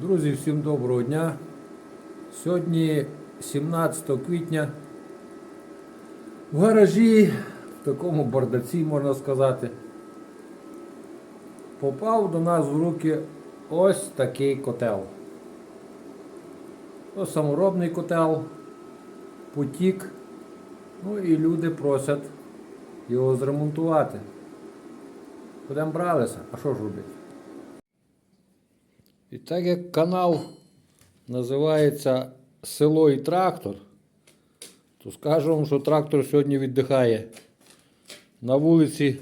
Друзі, всім доброго дня. Сьогодні 17 квітня. В гаражі, в такому бардаці, можна сказати, попав до нас в руки ось такий котел. Ось саморобний котел, потік. Ну і люди просять його зремонтувати. Будемо бралися, а що ж робити? І так як канал називається Село і трактор, то скажу вам, що трактор сьогодні віддихає. На вулиці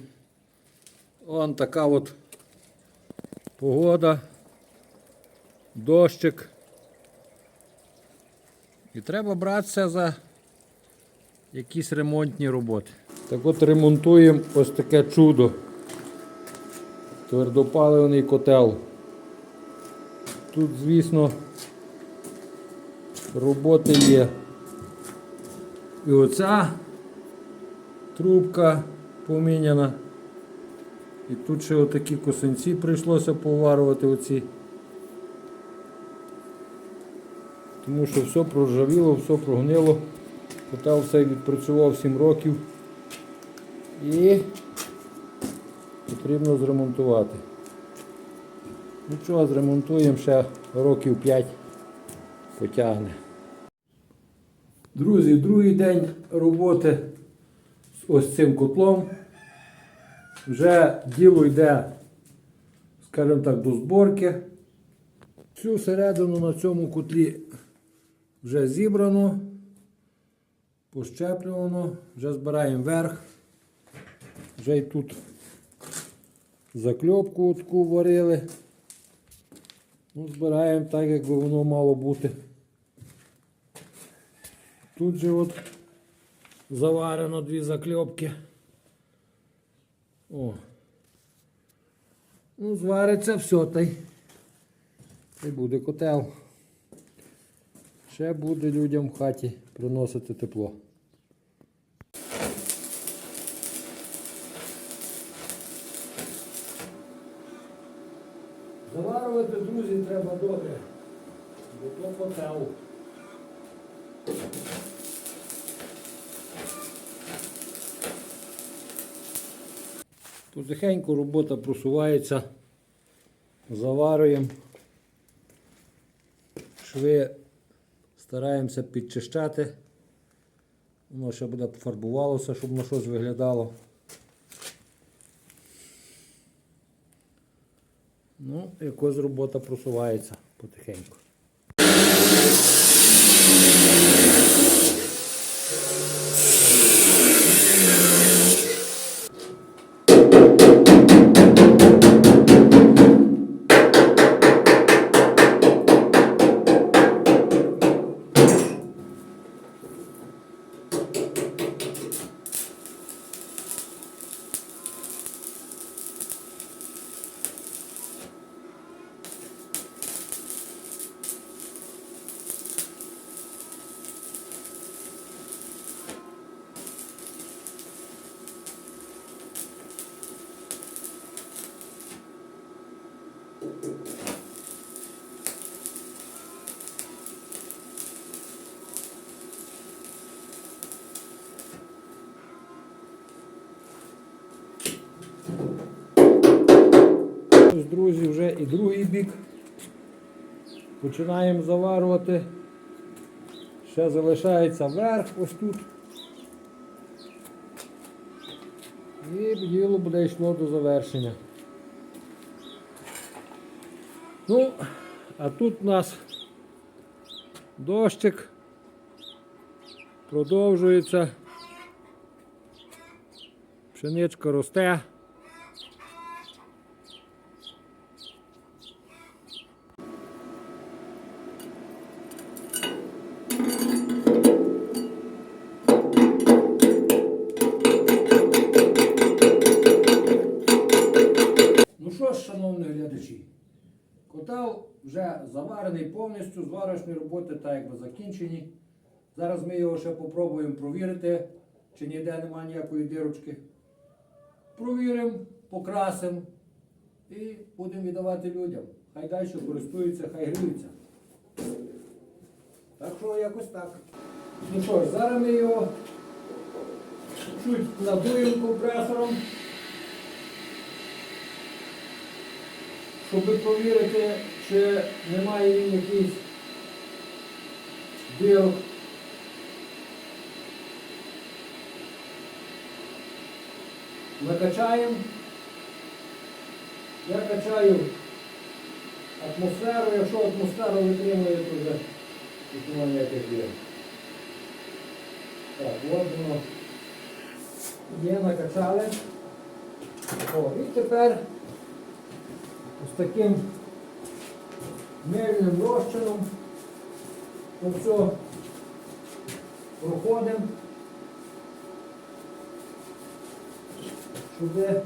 вон така от погода, дощик. І треба братися за якісь ремонтні роботи. Так от ремонтуємо ось таке чудо. Твердопаливний котел. Тут, звісно, роботи є. І оця трубка поміняна. І тут ще отакі косинці прийшлося поварувати оці. Тому що все проржавіло, все прогнило. Котел все відпрацював 7 років. І потрібно зремонтувати. Нічого, зремонтуємо ще років 5 потягне. Друзі, другий день роботи з ось цим котлом. Вже діло йде, скажімо так, до зборки. Всю середину на цьому котлі вже зібрано, пощеплювано, вже збираємо верх. Вже й тут закльопку таку варили. Ну, збираємо так, як воно мало бути. Тут же от заварено дві закльопки. О. Ну, звариться все та й. й буде котел. Ще буде людям в хаті приносити тепло. Заварювати, друзі, треба добре. Бо то котел. Потихеньку робота просувається. Заварюємо. Шви стараємося підчищати. Воно ще буде пофарбувалося, щоб на щось виглядало. Ну, якось робота просувається потихеньку. Друзі, вже і другий бік. Починаємо заварювати. Ще залишається верх ось тут. І діло буде йшло до завершення. Ну, а тут у нас дощик продовжується. Пшеничка росте. Ну що ж, шановні глядачі, котел вже заварений повністю, зварочні роботи так якби закінчені. Зараз ми його ще попробуємо провірити, чи ніде немає ніякої дирочки. Провіримо, покрасимо і будемо віддавати людям. хай далі користуються, хай гріються. Так що якось так. Ну що ж, зараз ми його чуть надуємо компресором, щоб провірити, чи немає він якийсь дирок. Накачаємо. Я качаю атмосферу, якщо атмосферу витримує, то вже немає ніяких дірок. Так, от воно є, накачали. О, і тепер з таким мильним розчином все проходимо, щоб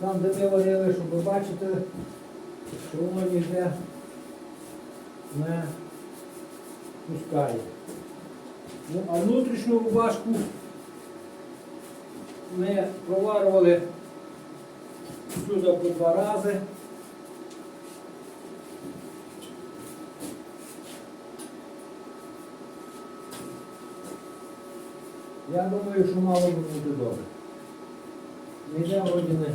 там, де ми варили, щоб ви бачите, що воно ніде не пускає. Ну, а внутрішню рубашку ми проварювали сюди по два рази. Я думаю, що мало би бути добре. Ніде вроді не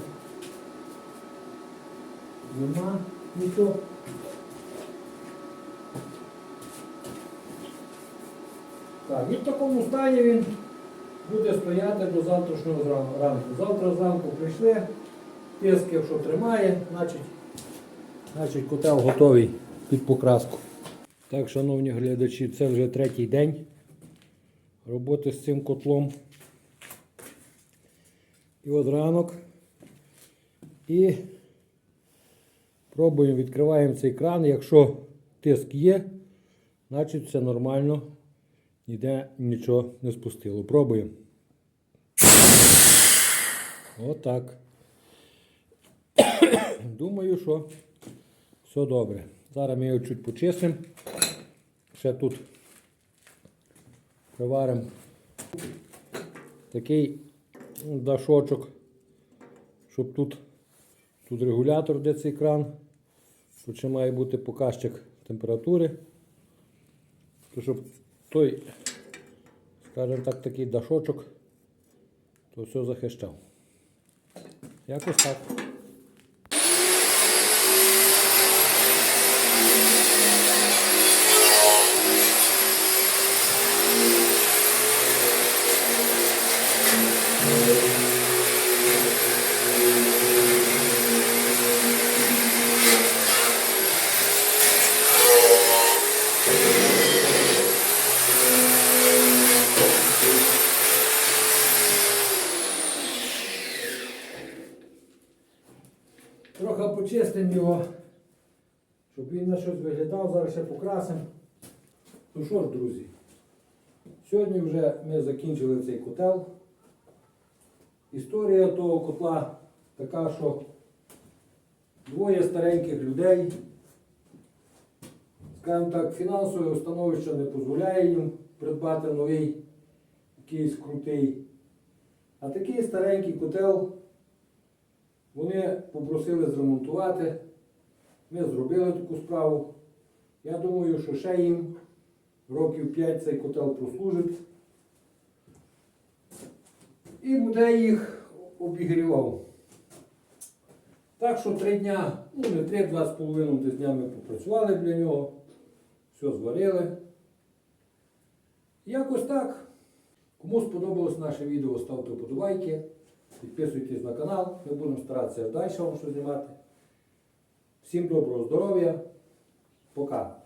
нема нічого. Так, і в такому стані він буде стояти до завтрашнього ранку. Завтра зранку прийшли, тиск, якщо тримає, значить, значить котел готовий під покраску. Так, шановні глядачі, це вже третій день роботи з цим котлом. І от ранок. І пробуємо, відкриваємо цей кран. Якщо тиск є, значить все нормально. Ніде нічого не спустило. Пробуємо. Отак. Думаю, що все добре. Зараз ми його чуть почистимо. Ще тут приваримо такий дашочок, щоб тут, тут регулятор, де цей кран. Тут ще має бути показчик температури. То щоб той, скажімо так, такий дашочок, то все захищав. Якось так. Почистимо його, щоб він на щось виглядав, зараз ще покрасимо. Ну що ж, друзі, сьогодні вже ми закінчили цей котел. Історія того котла така, що двоє стареньких людей, скажімо так, фінансове становище не дозволяє їм придбати новий якийсь крутий. А такий старенький котел вони попросили зремонтувати. Ми зробили таку справу. Я думаю, що ще їм років 5 цей котел прослужить. І буде їх обігрівав. Так що три дня, ну не три, два з половиною дня ми попрацювали для нього. Все зварили. Якось так. Кому сподобалось наше відео, ставте вподобайки. Підписуйтесь на канал, ми будемо старатися далі вам щось знімати. Всім доброго здоров'я. Пока.